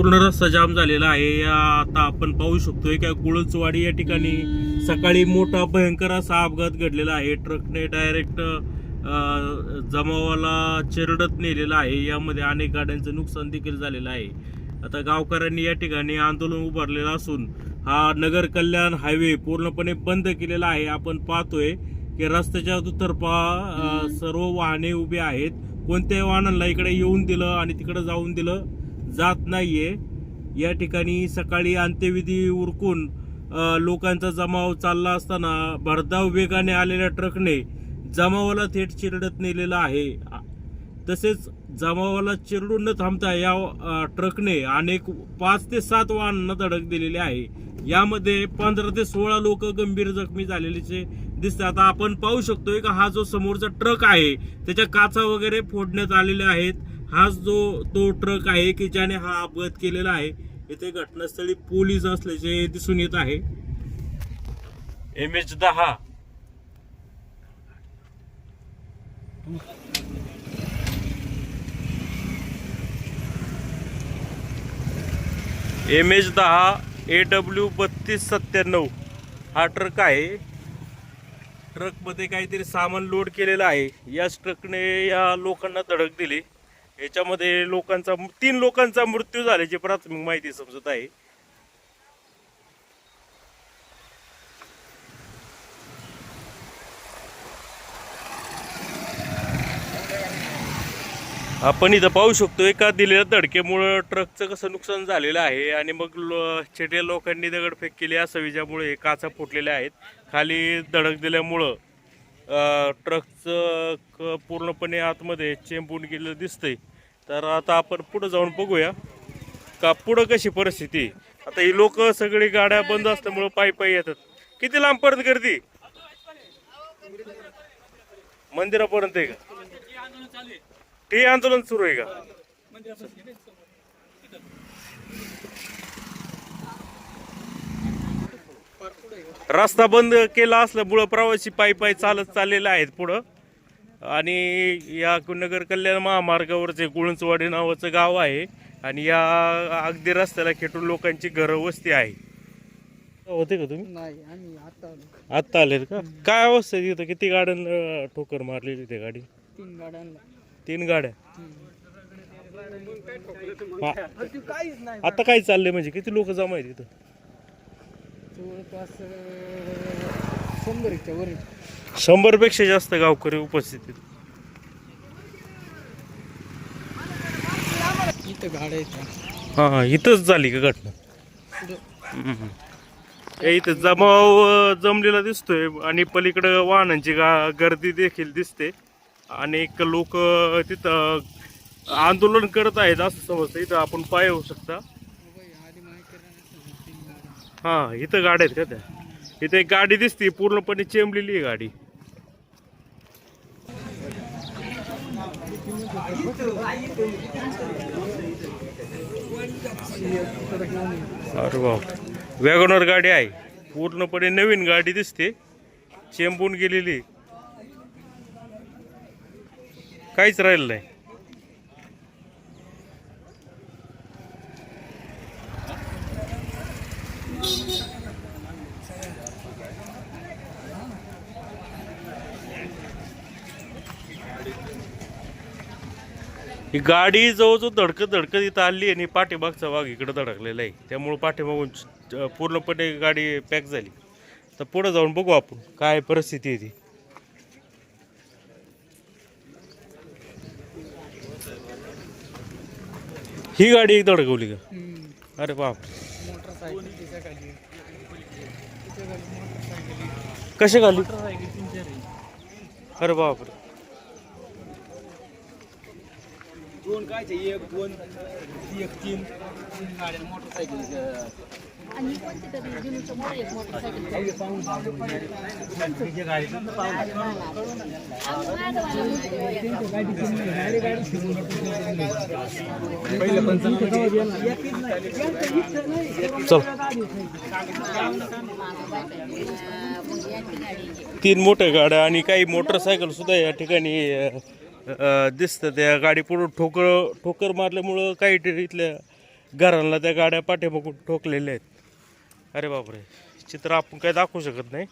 पूर्ण रस्ता जाम झालेला आहे. या आता आपण पाहू शकतोय का गुळचवाडी या ठिकाणी सकाळी मोठा भयंकर असा अपघात घडलेला आहे. ट्रकने डायरेक्ट जमावाला चिरडत नेलेला आहे. यामध्ये अनेक गाड्यांचं नुकसान देखील झालेलं आहे. आता गावकऱ्यांनी या ठिकाणी आंदोलन उभारलेलं असून हा नगर कल्याण हायवे पूर्णपणे बंद केलेला आहे. आपण पाहतोय की रस्त्याच्या दुतर्फा सर्व वाहने उभी आहेत. कोणत्याही वाहनांना इकडे येऊन दिलं आणि तिकडे जाऊन दिलं. जात नाहीये. या ठिकाणी सकाळी अंत्यविधी उरकून लोकांचा जमाव चालला असताना भरधाव वेगाने आलेल्या ट्रकने जमावाला थेट चिरडत नेलेला आहे. तसेच जमावाला चिरडून न थांबता या ट्रकने अनेक पाच ते सात वाहनांना धडक दिलेली आहे. यामध्ये पंधरा ते सोळा लोक गंभीर जखमी झालेले दिसतात. आता आपण पाहू शकतोय का हा जो समोरचा ट्रक आहे त्याच्या काचा वगैरे फोडण्यात आलेल्या आहेत. हा जो तो ट्रक आहे की ज्याने हा अपघात केलेला आहे इथे घटनास्थळी पोलीस असल्याचे दिसून येत आहे. एम एच दहा. एम एच दहा ए डब्ल्यू बत्तीस सत्त्याण्णव. हा ट्रक आहे. ट्रकमध्ये काहीतरी सामान लोड केलेलं आहे. याच ट्रकने या लोकांना धडक दिली. याच्यामध्ये लोकांचा तीन लोकांचा मृत्यू झाल्याची प्राथमिक माहिती समजत आहे. आपण इथं पाहू शकतो एका दिलेल्या धडकेमुळं ट्रकचं कसं नुकसान झालेलं आहे आणि मग लो लोकांनी दगडफेक केली असं विजामुळे हे काचा फुटलेल्या आहेत. खाली धडक दिल्यामुळं ट्रकचं क- पूर्णपणे आतमध्ये चेंबून गेलेलं दिसतंय. तर आता आपण पुढं जाऊन बघूया का पुढं कशी परिस्थिती. आहे. आता ही लोक सगळी गाड्या बंद असल्यामुळं पायी पायी येतात. किती लांबपर्यंत गर्दी? मंदिरापर्यंत आहे का? ते आंदोलन सुरू आहे का? रस्ता बंद केला असल्यामुळं प्रवासी पायी पायी चालत चाललेले आहेत पुढं. आणि या नगर कल्याण महामार्गावरचे गुळंचवाडी नावाचं गाव आहे आणि या अगदी रस्त्याला खेटून लोकांची घरं वस्ती आहे. होते का तुम्ही? नाही आम्ही आता आलो. आत्ता आलेत का? काय अवस्था आहे तिथं? किती गाड्यांना ठोकर मारलेली ते गाडी? तीन गाड्यांना. तीन गाड्या? हा. काहीच नाही. आता काय चाललंय म्हणजे? किती लोक जमा आहेत तिथं जवळपास अं, शंभरच्या वर आहे. शंभरपेक्षा जास्त गावकरी उपस्थित आहेत. इथं गाड्या आहेत हा हा इथंच झाली का घटना? हम्म. हे इथं जमाव अं, जमलेला दिसतोय आणि पलीकडं वाहनांची गा गर्दी देखील दिसते. अनेक लोक तिथं आंदोलन करत आहेत असं समजतं. इथं आपण पाय होऊ शकता. हा इथं गाड्या आहेत का त्या? इथे एक गाडी दिसते पूर्णपणे चेंबलेली आहे गाडी. अरे बाप वॅगनर गाडी आहे. पूर्णपणे नवीन गाडी दिसते. चेंबून गेलेली. काहीच राहिलं नाही. ही गाडी जवळजवळ धडकत धडकत इथं आली आणि पाठीमागचा भाग इकडे धडकलेला आहे. त्यामुळं पाठीमागून पूर्णपणे गाडी पॅक झाली. तर पुढे जाऊन बघू आपण काय परिस्थिती आहे ती. ही गाडी एक धडकवली का. अरे बाप. कशी घाली? अरे बाप दोन काय एक दोन एक तीन. तीन गाड्या मोटरसायकल आणि कोणती तरी जुनीचं मोठं एक मोटरसायकल चल तीन मोठ्या गाड्या आणि काही मोटरसायकल सुद्धा या ठिकाणी दिसतं त्या गाडी पुढं ठोकर ठोकर मारल्यामुळं काही इथल्या घरांना त्या गाड्या पाठीमागून ठोकलेल्या आहेत. अरे बापरे चित्र आपण काय दाखवू शकत नाही.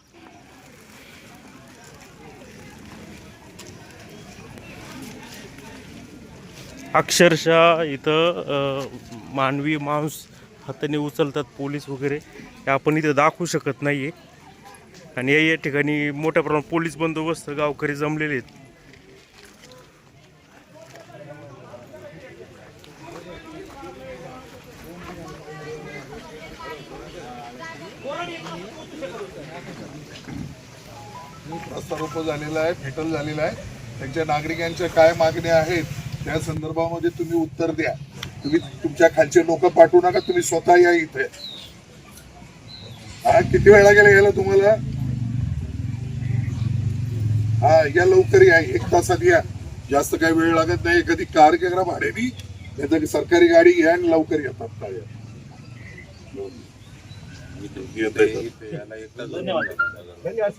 अक्षरशः इथं मानवी मांस हाताने उचलतात पोलीस वगैरे. हे आपण इथं दाखवू शकत नाही आहे आणि या ठिकाणी मोठ्या प्रमाणात पोलीस बंदोबस्त गावकरी जमलेले आहेत. रस्ता झालेला आहे फेटल झालेला आहे. त्यांच्या नागरिकांच्या काय मागण्या आहेत त्या संदर्भामध्ये तुम्ही उत्तर द्या. तुम्ही तुमच्या खालचे लोक पाठवू नका तुम्ही स्वतः या इथे. हा किती वेळा गेला याला तुम्हाला? हा या लवकर या एक तासात या. जास्त काही वेळ लागत नाही एखादी कार घ्या भाड्यानी नाही तर सरकारी गाडी घ्या आणि लवकर येतात काय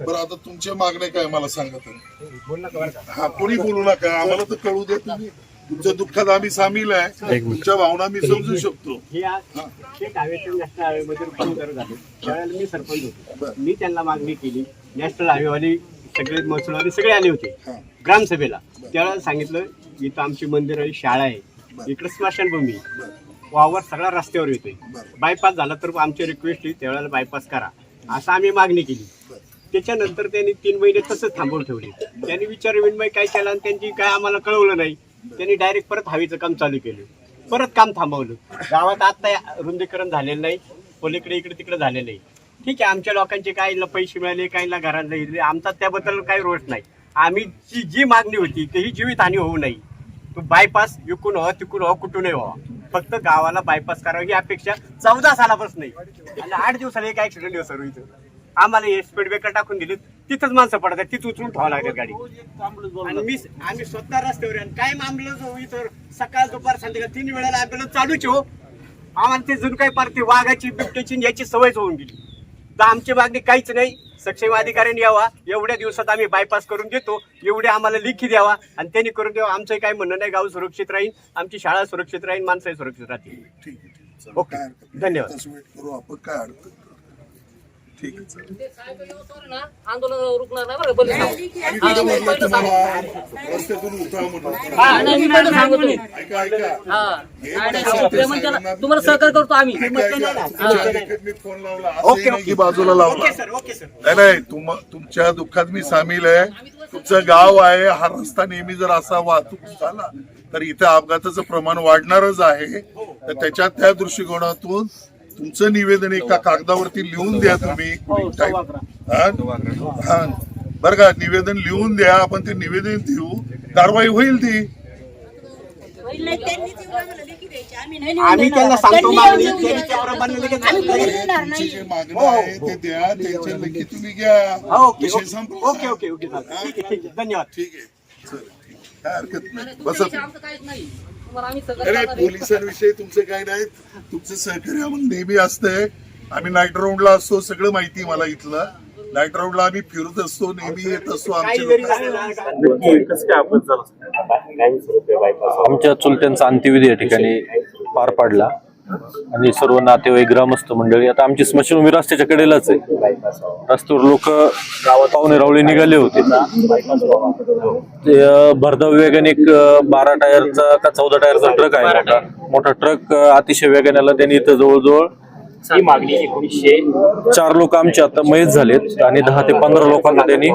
बरं आता तुमच्या मागण्या काय मला सांगा तुम्ही. हा कोणी बोलू नका. आम्हाला तर कळू दे तुम्ही. तुमच्या दुःखात आम्ही सामील आहे. तुमच्या भावना मी समजू शकतो. हे मी सरपंच होतो. मी त्यांना मागणी केली. नॅशनल हायवेवाली सगळे महसूलवाले सगळे आले होते. ग्रामसभेला. त्यावेळेला सांगितलं इथं आमची मंदिर आहे शाळा आहे. इकडे स्मशानभूमी. वावर सगळा रस्त्यावर येतोय. बायपास झाला तर आमची रिक्वेस्ट आहे त्यावेळेला बायपास करा. असं आम्ही मागणी केली. त्याच्यानंतर त्यांनी तीन महिने तसंच थांबवून ठेवले. त्यांनी विचार विनिमय काय केला आणि त्यांची काय आम्हाला कळवलं नाही. त्यांनी डायरेक्ट परत हवेचं काम चालू केलं. परत काम थांबवलं. गावात आता रुंदीकरण झालेलं नाही. पलीकडे इकडे तिकडे झालेलं नाही. ठीक आहे आमच्या लोकांचे काहीला पैसे मिळाले काहीला घरात दिले आमचा त्याबद्दल काही रोष नाही. आम्ही जी जी मागणी होती ती ही जीवितहानी होऊ नये. तो बायपास विकून व्हावा तिकून व्हावा कुठूनही व्हावा फक्त गावाला बायपास करावं ही अपेक्षा चौदा सालापासून नाही आणि आठ दिवसाला एक ऍक्सिडेंट दिवस सर्व इथं. आम्हाला हे स्पीड ब्रेकर टाकून दिले. तिथंच माणसं पडतात तिथं उचलून ठेवावं लागेल गाडी. आणि मी आम्ही स्वतः रस्त्यावर काय मामलं जो इथं सकाळ दुपार संध्याकाळ तीन वेळेला ऍम्ब्युलन्स चालूच हो. आम्हाला ते जणू काही पार ते वाघाची बिबट्याची याची सवयच होऊन गेली. तर आमची मागणी काहीच नाही. सक्षम अधिकाऱ्यांनी यावा. एवढ्या दिवसात आम्ही बायपास करून देतो. एवढे आम्हाला लिखी द्यावा. आणि त्यांनी करून द्यावा. आमचं काही म्हणणं नाही. गाव सुरक्षित राहील आमची शाळा सुरक्षित राहील माणसंही सुरक्षित राहतील. ठीक आहे ओके. धन्यवाद. काय. ठीक आहे चला. आंदोलन रुकणार नाही बरं पोलीस आम्ही कुठं म्हणलं तुम्हाला रस्त्यातून उठा म्हणून. मी पहिलं सांगतो ऐका ऐका. हा. हे आणि बघा, ते सांगणार- तुम्हाला सहकार्य करतो आम्ही. ऐका, ऐका. तुमच्या अधिकाऱ्यांनी फोन लावला असं ओके, नाही ओके. की बाजूला लावला ओके सर ओके सर. नाही नाही तुम तुमच्या दुःखात मी सामील आहे. तुमचं गाव आहे हा रस्ता नेहमी जर असा वाहतूक झाला तर इथे अपघाताचं प्रमाण वाढणारच आहे. तर त्याच्या त्या दृष्टिकोनातून तुमचं निवेदन एका कागदावरती लिहून द्या तुम्ही हा? हा. बरं का निवेदन लिहून द्या आपण ते निवेदन देऊ. कारवाई होईल ती. आम्ही त्यांना सांगतो मागणी तुमची जे मागणं आहे ते द्या त्याच्या लेखी तुम्ही घ्या. हो, ओके विषय ओके. संपला. ओके ओके धन्यवाद. ठीक आहे. काय हरकत नाही. बसा नाही पोलिसांविषयी तुमचं काय नाही. तुमचं सहकार्य आम्हाला नेहमी असतंय. आम्ही नाईट राऊंडला असतो सगळं माहिती आहे मला इथलं. नाईट राऊंडला आम्ही फिरत असतो नेहमी येत असतो आमच्या चुलत्यांचा अंत्यविधी या ठिकाणी पार पाडला. आणि सर्व नातेवाईक ग्रामस्थ मंडळी आता आमची स्मशानभूमी रस्त्याच्या कडेलाच आहे. रस्त्यावर लोक पाहुणे रावळे निघाले होते. ते भरधाव वेगाने एक बारा टायरचा का चौदा टायरचा ट्रक आहे. मोठा ट्रक अतिशय वेगाने आला त्यांनी इथं जवळजवळ ही मागणी एकोणीसशे चार लोक आमचे आता मयत झालेत आणि दहा ते पंधरा लोकांना त्यांनी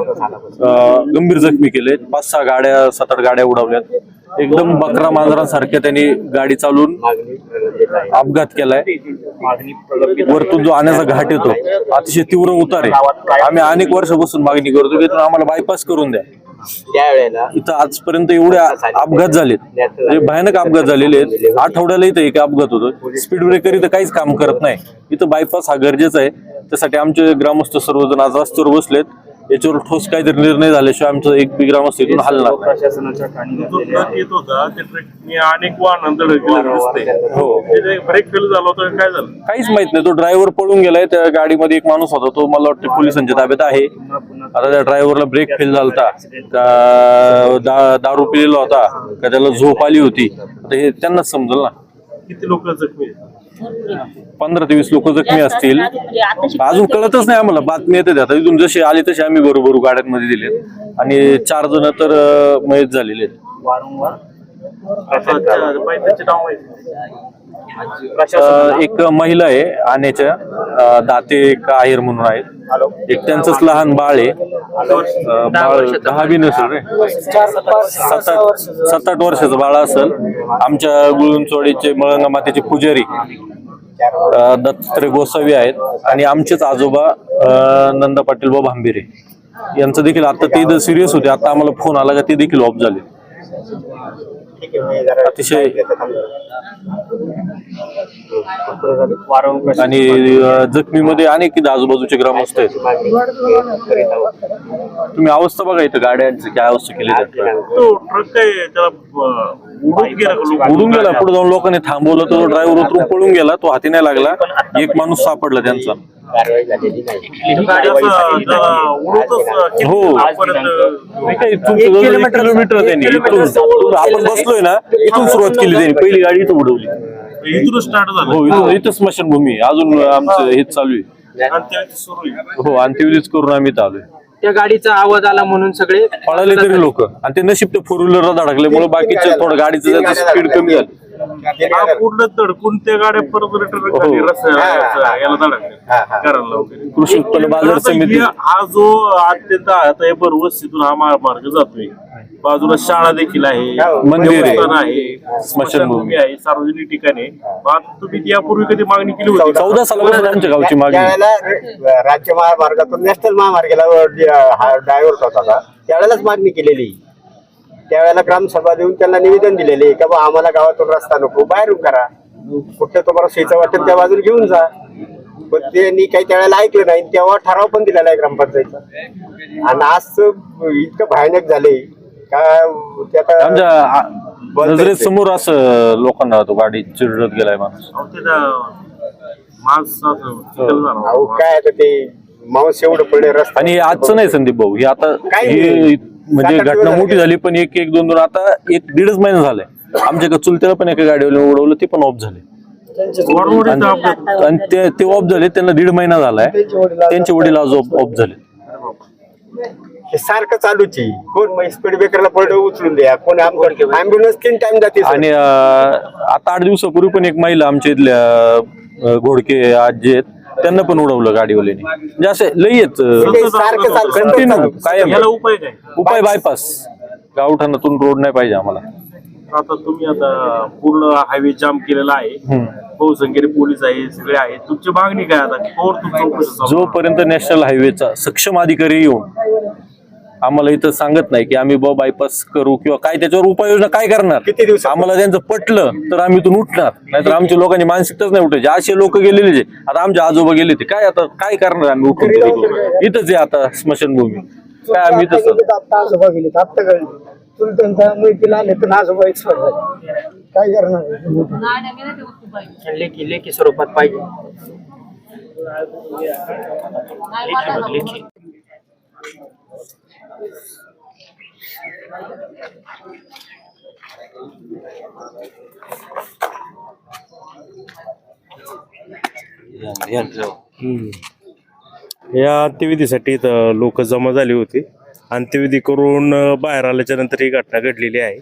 गंभीर जखमी केले पाच सहा गाड्या सात आठ गाड्या उडवल्यात. एकदम बकरा मांजरांसारख्या त्यांनी गाडी चालवून अपघात केलाय. वरतून जो आणण्याचा घाट येतो अतिशय तीव्र उतार आहे. आम्ही अनेक वर्षापासून मागणी करतो की आम्हाला बायपास करून द्या. त्यावेळेला इथं आजपर्यंत एवढे अपघात झालेत. म्हणजे भयानक अपघात झालेले आहेत. आठवड्याला इथं एक अपघात होतो. स्पीड ब्रेकर इथं काहीच काम करत नाही. इथं बायपास हा गरजेचा आहे. त्यासाठी आमचे ग्रामस्थ सर्वजण आज रस्त्यावर बसलेत. याच्यावर ठोस काहीतरी निर्णय झाल्याशिवाय आमचं एक बी ग्रामस्थ इथून हलणार नाही. प्रशासनाच्या कानी जो ट्रक येत होता त्या ट्रकने अनेक वाहन धडकलेलं दिसतंय हो. त्याचे ब्रेक फेल झाला होता काय झालं? काहीच माहीत नाही. तो ड्रायव्हर पळून गेलाय त्या गाडीमध्ये एक माणूस होता तो मला वाटतं पोलिसांच्या ताब्यात आहे. आता त्या ड्रायव्हरला ब्रेक फेल झालता का दा- दारू पिलेला होता का त्याला झोप आली होती. आता हे त्यांनाच समजल ना. किती लोक जखमी आहेत? पंधरा ते वीस लोक जखमी असतील. म्हणजे अजून कळतच नाही आम्हाला बातमी येते आता. इथून जसे आले तसे आम्ही बरोबर गाड्यांमध्ये दिले आणि चार जण तर मयत झालेले एक महिला आहे आण्याच्या अं, दाते काहीर म्हणून आहेत. एक त्यांचंच लहान बाळ आहे. बाळ दहा बी नसेल रे. सात आठ सात आठ वर्षाचं बाळ असेल. आमच्या गुळुंचवाडीचे मळंगा मातेचे पुजारी दत्तात्रय गोसावी आहेत. आणि आमचेच आजोबा नंदा पाटील बाबा भांबिरे. यांचं देखील आता ते सिरियस होते. आता आम्हाला फोन आला का ते देखील ऑफ झाले. ठीक आहे मी जरा अतिशय आणि जखमीमध्ये अनेक इथं आजूबाजूचे ग्रामस्थ आहेत. तुम्ही अवस्था बघा इथं गाड्यांची काय अवस्था केली उडून गेला पुढे जाऊन लोकांनी थांबवलं तो ड्रायव्हर उतरून पळून गेला तो हाती नाही लागला. एक माणूस सापडला त्यांचा. हो. किलोमीटर त्यांनी. आपण बसलोय ना इथून सुरुवात केली त्यांनी. पहिली गाडी इथं उडवली. इथूनच स्टार्ट झालं. हो इथं स्मशानभूमी. आहे. अजून आमचं हेच चालू आहे. आणि सुरू आहे. हो अंत्यविधीच करून आम्ही इथं आलोय. त्या गाडीचा आवाज आला म्हणून सगळे पळाले तरी लोक. आणि ते नशीब ते फोर व्हीलरला धडकल्यामुळे बाकीचं थोडं गाडीचं त्याचं स्पीड कमी झालं हा पूर्ण धडकून त्या गाड्या परत रिटर्न खाली हो. रस्त्याला याला धडकले. हा, हा. करायला वगैरे कृषी उत्पन्न बाजार आता समिती. हे- हा जो अत्यंत आता हे वस्तीतून हा महामार्ग जातोय. बाजूला शाळा देखील आहे मंदिर आहे. देवस्थान आहे स्मशानभूमी. आहे सार्वजनिक ठिकाणी तुम्ही ती यापूर्वी कधी मागणी केली होती? का? चौदा सालापासून आमच्या गावची मागणी आहे. त्यावेळेला राज्य महामार्गातून नॅशनल महामार्गाला हा ड्रायव्हर होता का त्यावेळेलाच मागणी केलेली. त्यावेळेला ग्रामसभा देऊन त्यांना निवेदन दिलेले का बा आम्हाला गावातून रस्ता नको बाहेरून करा. कुठे तुम्हाला सोयीचं वाटेल त्या बाजूला घेऊन जा. पण त्यांनी काही त्यावेळेला ऐकलं नाही तेव्हा ठराव पण दिलेला आहे ग्रामपंचायतचा. आणि आज इतकं भयानक झाले का ते आता आमच्या आ- नजरेसमोर असं लोकांना तो गाडी चिरडत गेलाय माणूस. अहो, ते त्या माणसाचं चिखल झाला. अहो काय आता ते मांस एवढं पडले रस्ता आणि आजचं नाही संदीप भाऊ ही आता काय ही नाही. म्हणजे घटना दिवस मोठी झाले. झाली पण एक एक दोन दोन आता एक दीडच महिना झालाय. आमच्या एका चुलत्याला पण एका गाडीवर उडवलं ते पण ऑफ झाले. अपघात. आणि ते ते ऑफ झाले त्यांना दीड महिना झालाय. त्यांचे वडील आज ऑफ झाले. सारखं चालूच आहे. कोण मग स्पीड ब्रेकरला पडलं उचलून द्या. कोण अँब्युलन्स तीन टाइम जाते. आणि अं, आता आठ दिवसापूर्वी पण एक महिला आमच्या इथल्या अं, घोडके आजी आहेत त्यांना पण उडवलं गाडीवाल्याने. म्हणजे असे लई आहेत ते सारखं चालू कंटिन्यू. कायम याला उपाय काय? उपाय बायपास गावठाणातून रोड नाही पाहिजे आम्हाला. आता तुम्ही आता पूर्ण हायवे जाम केलेला आहे. हम्म. बहुसंख्येने पोलीस आहे सगळे आहेत. तुमची मागणी काय आता? कोण तुमचं? जोपर्यंत नॅशनल हायवेचा सक्षम अधिकारी येऊन आम्हाला इथं सांगत नाही की आम्ही बाबा बायपास करू किंवा काय त्याच्यावर उपाययोजना काय करणार? किती दिवसात? आम्हाला त्यांचं पटलं तर आम्ही इथून उठणार. नाहीतर आमच्या लोकांनी मानसिकताच नाही उठायची. असे लोक गेलेले जे आता आमचे आजोबा गेले ते. काय आता काय करणार आम्ही उठून तरी? इथंच आहे आता स्मशानभूमी. काय आम्ही आता आजोबा गेले आता कळले चुलत्यांचा मैत्रीला आले तर आजोबा एक्सपायर झाले काय करणार लेखी लेखी स्वरूपात पाहिजे. या अंत्यविधीसाठी लोक जमा झाली होती. अंत्यविधी करून अं, बाहेर आल्याच्यानंतर ही घटना घडलेली आहे.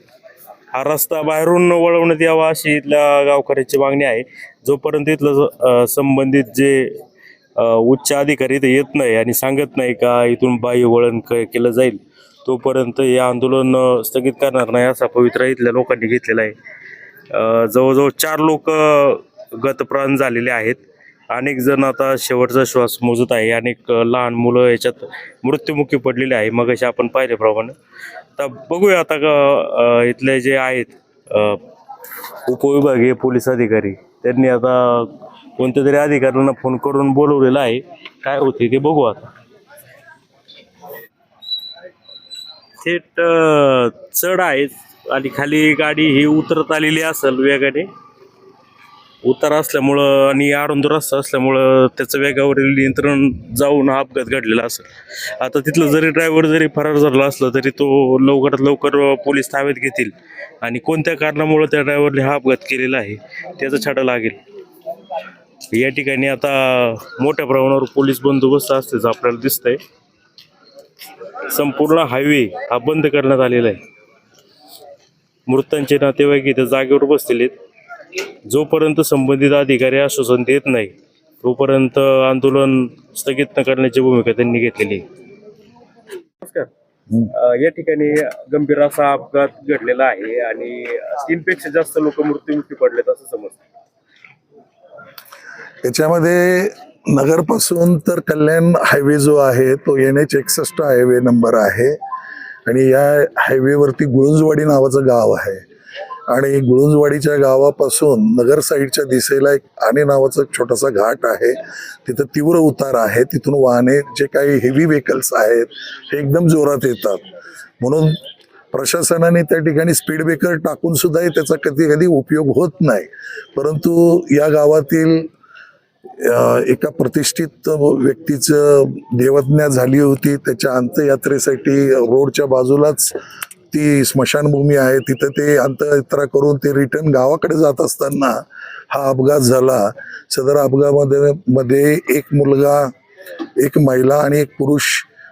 हा रस्ता बाहेरून वळवण्यात यावा अशी इथल्या गावकऱ्यांची मागणी आहे. जोपर्यंत इथलं अं, संबंधित जे उच्च अधिकारी इथं येत नाही आणि सांगत नाही का इथून बाह्य वळण क- केलं जाईल. तोपर्यंत हे आंदोलन स्थगित करणार नाही असा पवित्रा इथल्या लोकांनी घेतलेला आहे. जवळजवळ चार लोक गतप्राण झालेले आहेत. अनेक जण आता शेवटचा श्वास मोजत आहे. अनेक लहान मुलं याच्यात मृत्युमुखी पडलेले आहे. मग असे आपण पाहिल्याप्रमाणे. तर बघूया आता का इथले जे आहेत उपविभागीय पोलीस अधिकारी त्यांनी आता कोणत्या तरी अधिकाऱ्यांना फोन करून बोलवलेला आहे. काय होते ते बघू आता. थेट चढ आहे आणि खाली गाडी ही उतरत आलेली असेल वेगाने. उतार असल्यामुळं आणि आरुंद रस्ता असल्यामुळं त्याचं वेगावरील नियंत्रण जाऊन हा अपघात घडलेला असेल. आता तिथलं जरी ड्रायव्हर जरी फरार झाला असला तरी तो लवकरात लवकर पोलीस ताब्यात घेतील. आणि कोणत्या कारणामुळं त्या ड्रायव्हरने हा अपघात केलेला आहे त्याचा छाटा लागेल. या ठिकाणी आता मोठ्या प्रमाणावर पोलीस बंदोबस्त असल्याचं आपल्याला दिसतंय. संपूर्ण हायवे हा बंद करण्यात आलेला आहे. मृतांचे नातेवाईक इथे जागेवर बसलेले आहेत. जोपर्यंत संबंधित अधिकारी आश्वासन देत नाही तोपर्यंत आंदोलन स्थगित न करण्याची भूमिका त्यांनी घेतलेली आहे. नमस्कार. या ठिकाणी गंभीर असा अपघात घडलेला आहे आणि तीनपेक्षा जास्त लोक मृत्युमुखी पडलेत असं समजतं. त्याच्यामध्ये नगरपासून तर कल्याण हायवे जो आहे तो एन एच एकसष्ट हायवे नंबर आहे. आणि या हायवेवरती गुळुंजवाडी नावाचं गाव आहे. आणि गुळुंजवाडीच्या गावापासून नगर साईडच्या दिशेला एक आणे नावाचा एक छोटासा घाट आहे. तिथं तीव्र उतार आहे. तिथून वाहने जे काही हेवी व्हेकल्स आहेत ते एकदम जोरात येतात. म्हणून प्रशासनाने त्या ठिकाणी स्पीड ब्रेकर टाकून सुद्धाही त्याचा कधी कधी उपयोग होत नाही. परंतु या गावातील एका प्रतिष्ठित व्यक्तीचं देवज्ञा झाली होती. त्याच्या अंत्ययात्रेसाठी रोडच्या बाजूलाच ती स्मशानभूमी आहे. तिथं ते अंत्ययात्रा करून ते रिटर्न गावाकडे जात असताना हा अपघात झाला. सदर अपघातामध्ये मध्ये एक मुलगा एक महिला आणि एक पुरुष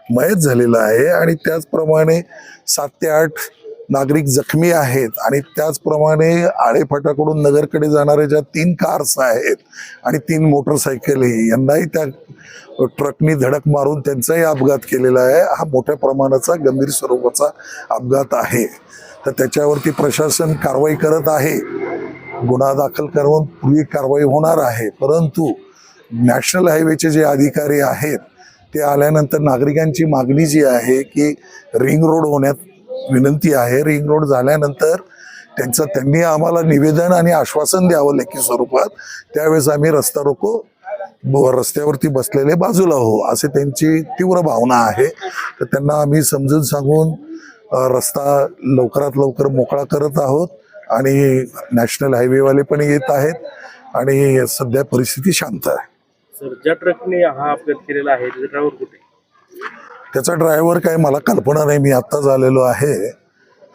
मयत झालेला आहे. आणि त्याचप्रमाणे सात ते आठ नागरिक जखमी आहेत आणि त्याचप्रमाणे आळेफाटाकडून नगरकडे जाणाऱ्या ज्या तीन कार्स आहेत आणि तीन मोटरसायकलही यांनाही त्या ट्रकनी धडक मारून त्यांचाही अपघात केलेला आहे. हा मोठ्या प्रमाणाचा गंभीर स्वरूपाचा अपघात आहे. तर त्याच्यावरती प्रशासन कारवाई करत आहे. गुन्हा दाखल करून पूर्वी कारवाई होणार आहे. परंतु नॅशनल हायवेचे जे अधिकारी आहेत ते आल्यानंतर नागरिकांची मागणी जी आहे की रिंग रोड होण्यात विनंती आहे. रिंग रोड झाल्यानंतर त्यांचं त्यांनी आम्हाला निवेदन आणि आश्वासन द्यावं लेखी स्वरूपात. त्यावेळेस आम्ही रस्ता रोको रस्त्यावरती बसलेले बाजूला हो असे त्यांची तीव्र भावना आहे. तर त्यांना आम्ही समजून सांगून रस्ता लवकरात लवकर मोकळा करत आहोत आणि नॅशनल हायवेवाले पण येत आहेत आणि सध्या परिस्थिती शांत आहे. सर ज्या ट्रकने हा अपघात केलेला आहे कुठे? त्याचा ड्रायव्हर काय मला कल्पना नाही मी आत्ताच आलेलो आहे.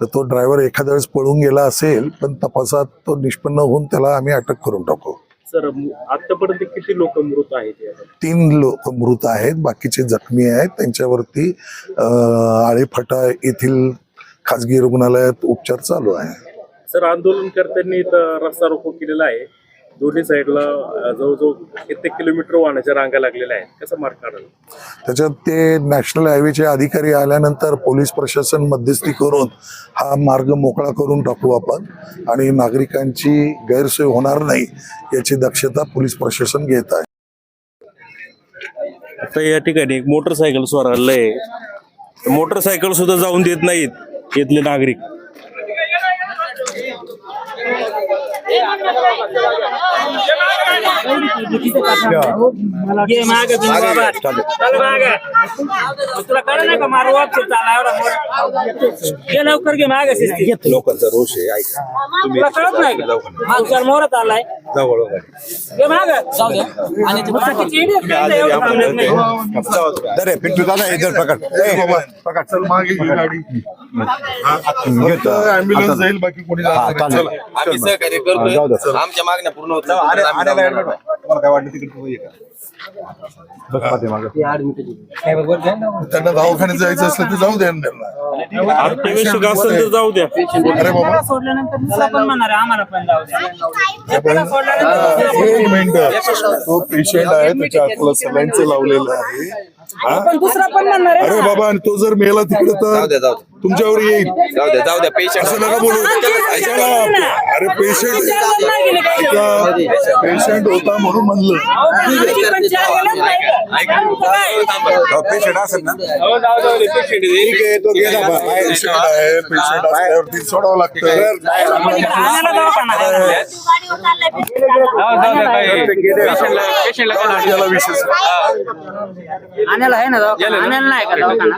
तर तो ड्रायव्हर एखाद्या वेळेस पळून गेला असेल पण तपासात तो निष्पन्न होऊन त्याला आम्ही अटक करून टाकू. सर आतापर्यंत किती लोक मृत आहेत? तीन लोक मृत आहेत बाकीचे जखमी आहेत. त्यांच्यावरती आळेफाटा येथील खाजगी रुग्णालयात उपचार चालू आहे. सर आंदोलनकर्त्यांनी रस्ता रोको केलेला आहे. दोन्ही साईडला जवळजवळ कित्येक किलोमीटर वाहनाच्या रांगा लागलेल्या आहेत. कसा मार्ग काढायला त्याच्यात ते नॅशनल हायवेचे अधिकारी आल्यानंतर पोलीस प्रशासन मध्यस्थी करून हा मार्ग मोकळा करून टाकू आपण आणि नागरिकांची गैरसोय होणार नाही याची दक्षता पोलीस प्रशासन घेत आहे. आता या ठिकाणी एक मोटरसायकल स्वार आलंय. मोटरसायकल सुद्धा जाऊन देत नाहीत इथले नागरिक. माग चल. माग. तुला कळलं नाही का मारू वापस चालला एवढा लवकर घे माग शिस्ती. लोकांचा रोष आहे ऐका. तुला कळत नाही का? मागच्या मोहरात आलाय. ये माग. जाऊ दे. आणि ते बाकीचे इडियट काय एवढं थांबलेत नाही. अरे पिंटू दादा इधर पकड. ए, बाबा. पकड. चल मागे घे गाडी. ऍम्ब्युलन्स जाईल बाकी कोणी जाणार नाही. चला. आम्ही सहकार्य करतोय आमच्या मागण्या पूर्ण होत. तुम्हाला काय वाटलं तिकडे तुम्ही ये का. त्यांना दवाखान्यात जायचं असलं तर जाऊ द्या ना त्यांना. जाऊ द्या. अरे बाबा. सोडल्यानंतर दुसरा पण म्हणणार आहे आम्हाला पण जाऊ द्या. त्याला सोडल्यानंतर दुसरा पण- एक मिनिट. तो पेशंट आहे त्याच्या हाताला सलाईनचं लावलेलं आहे. हा? पण दुसरा पण म्हणणार आहे अरे ना. बाबा आणि तो जर मेला तिकडे जाऊ द्या तर जाऊ द्या तुमच्यावर येईल जाऊ द्या जाऊ द्या पेशंट असं नका बोलू. अरे पेशंट विचारलं नाही गेले काही. पेशंट होता म्हणून म्हणलं अहो, पण आमची पण चार गेलेच नाही का? आमचं काय? हो, पेशंट असेल ना हो, जाऊ जाऊ दे पेशंट ठीक आहे तो गेला बा. पेशंट आहे पेशंट असल्यावरती सोडावं लागतं पण इकडे आणायला दवाखाना आहे ना. याला विशेष आणायला आहे ना दवाखाना? आणायला नाही का दवाखाना?